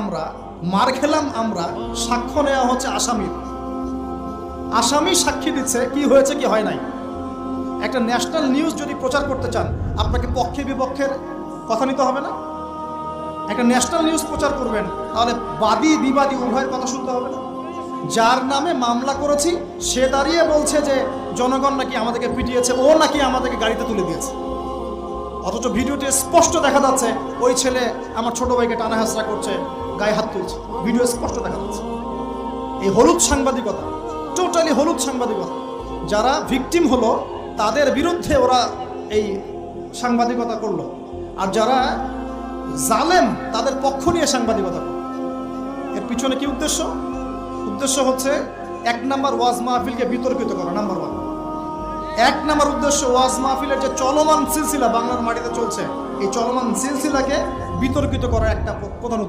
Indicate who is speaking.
Speaker 1: আমরা, মার খেলাম আমরা, সাক্ষ্য নেওয়া হচ্ছে আসামির আসামি সাক্ষী দিচ্ছে কি হয়েছে কি হয় নাই। একটা ন্যাশনাল নিউজ যদি প্রচার করতে চান, আপনাকে পক্ষে বিপক্ষের কথা নিতে হবে না? একটা ন্যাশনাল নিউজ প্রচার করবেন, তাহলে বাদী বিবাদী উভয়ের কথা শুনতে হবে না? যার নামে মামলা করেছি, সে দাঁড়িয়ে বলছে যে, জনগণ নাকি আমাদেরকে পিটিয়েছে, ও নাকি আমাদেরকে গাড়িতে তুলে দিয়েছে। অথচ ভিডিওতে স্পষ্ট দেখা যাচ্ছে, ওই ছেলে আমার ছোট ভাইকে টানা হাসরা করছে গায়ে হাত তুলছে ভিডিও স্পষ্ট দেখা যাচ্ছে। এই হলুদ সাংবাদিকতা টোটালি হলুদ সাংবাদিকতা। যারা ভিকটিম হলো, তাদের বিরুদ্ধে ওরা এই সাংবাদিকতা করল। আর যারা জালেম, তাদের পক্ষ নিয়ে সাংবাদিকতা করল। এর পিছনে কি উদ্দেশ্য? উদ্দেশ্য হচ্ছে এক নাম্বার ওয়াজ মাহফিলকে বিতর্কিত করা নাম্বার ওয়ান এক নাম্বার উদ্দেশ্য ওয়াজ মাহফিলের যে চলমান সিলসিলা বাংলার মাটিতে চলছে, এই চলমান সিলসিলাকে বিতর্কিত করার একটা প্রধান